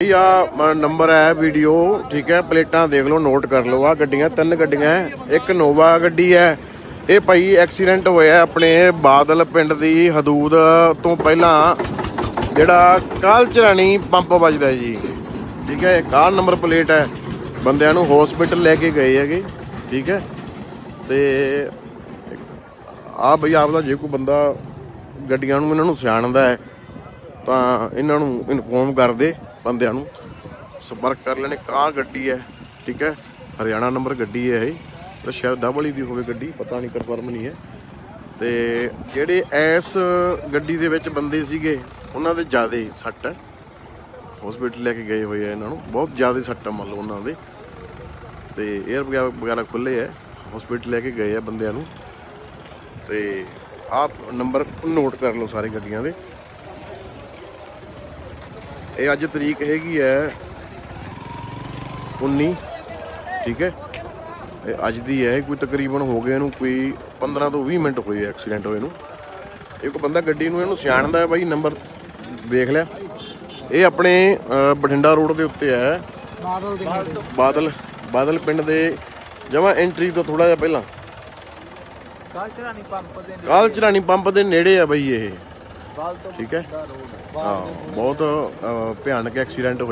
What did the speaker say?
ਇਹ ਆ ਨੰਬਰ ਹੈ, ਵੀਡੀਓ, ਠੀਕ ਹੈ, ਪਲੇਟਾਂ ਦੇਖ ਲਓ, ਨੋਟ ਕਰ ਲਓ ਆ ਗੱਡੀਆਂ, ਤਿੰਨ ਗੱਡੀਆਂ ਇੱਕ ਨੋਵਾ ਗੱਡੀ ਹੈ, ਇਹ ਭਾਈ ਐਕਸੀਡੈਂਟ ਹੋਇਆ ਆਪਣੇ ਬਾਦਲ ਪਿੰਡ ਦੀ ਹਦੂਦ ਤੋਂ ਪਹਿਲਾਂ, ਜਿਹੜਾ ਕਾਲਚਰਾਣੀ ਪੰਪ ਵੱਜਦਾ ਜੀ, ਠੀਕ ਹੈ ਕਾਰ ਨੰਬਰ ਪਲੇਟ ਹੈ, ਬੰਦਿਆਂ ਨੂੰ ਹਸਪੀਟਲ ਲੈ ਕੇ ਗਏ ਹੈਗੇ, ਠੀਕ ਹੈ, ਤੇ ਆ ਬਈ ਆਪਦਾ ਜੇ ਕੋਈ ਬੰਦਾ ਗੱਡੀਆਂ ਨੂੰ ਇਹਨਾਂ ਨੂੰ ਸਿਆਣਦਾ ਹੈ, ਤਾਂ ਇਹਨਾਂ ਨੂੰ ਇਨਫੋਰਮ ਕਰ ਦੇ ਬੰਦਿਆਂ ਨੂੰ ਸੰਪਰਕ ਕਰ ਲੈਣੇ। ਕਾਰ ਗੱਡੀ ਹੈ, ਠੀਕ ਹੈ? ਹਰਿਆਣਾ ਨੰਬਰ ਗੱਡੀ ਹੈ ਇਹ। ਤਾਂ ਸ਼ਾਇਦ ਡਬਲ ਦੀ ਹੋਵੇ ਗੱਡੀ, ਪਤਾ ਨਹੀਂ ਕਨਫਰਮ ਨਹੀਂ ਹੈ। ਤੇ ਜਿਹੜੇ ਐਸ ਗੱਡੀ ਦੇ ਵਿੱਚ ਬੰਦੇ ਸੀਗੇ, ਉਹਨਾਂ ਦੇ ਜ਼ਿਆਦਾ ਸੱਟ ਹੈ। ਹਸਪੀਟਲ ਲੈ ਕੇ ਗਏ ਹੋਏ ਆ ਇਹਨਾਂ ਨੂੰ। ਬਹੁਤ ਜ਼ਿਆਦਾ ਸੱਟ ਹੈ ਮੰਨ ਲਓ ਉਹਨਾਂ ਦੇ। ਤੇ 에ਅਰ ਵਗੈਰਾ ਵਗੈਰਾ ਖੁੱਲੇ ਹੈ ਹਸਪੀਟਲ ਲੈ ਕੇ ਗਏ ਆ ਬੰਦਿਆਂ ਨੂੰ। ਤੇ ਆਪ ਨੰਬਰ ਨੋਟ ਕਰ ਲਓ ਸਾਰੇ ਗੱਡੀਆਂ ਦੇ। ਇਹ ਅੱਜ ਤਰੀਕ ਹੈਗੀ ਹੈ 19 ਠੀਕ ਹੈ? ਇਹ ਅੱਜ ਦੀ ਹੈ ਕੋਈ ਤਕਰੀਬਨ ਹੋ ਗਏ ਇਹਨੂੰ ਕੋਈ 15 ਤੋਂ 20 ਮਿੰਟ ਹੋਏ ਐਕਸੀਡੈਂਟ ਹੋਏ ਨੂੰ। ਇੱਕ ਬੰਦਾ ਗੱਡੀ ਨੂੰ ਇਹਨੂੰ ਸਿਆਣਦਾ ਹੈ ਬਾਈ ਨੰਬਰ ਵੇਖ ਲਿਆ। ਇਹ ਆਪਣੇ ਬਠਿੰਡਾ ਰੋਡ ਦੇ ਉੱਤੇ ਹੈ। ਬਾਦਲ। ਬਾਦਲ ਬਾਦਲ ਪਿੰਡ ਦੇ। ਜਮਾ ਐਂਟਰੀ ਤੋਂ ਥੋੜਾ ਜਿਹਾ ਪਹਿਲਾਂ। ਕਾਲਚਰਾਣੀ ਪੰਪ ਦੇ ਪੰਪ ਨੇੜੇ ਆ ਬਈ ਇਹ। ਠੀਕ ਹੈ? ਹਾਂ। ਬਹੁਤ ਭਿਆਨਕ ਐਕਸੀਡੈਂਟ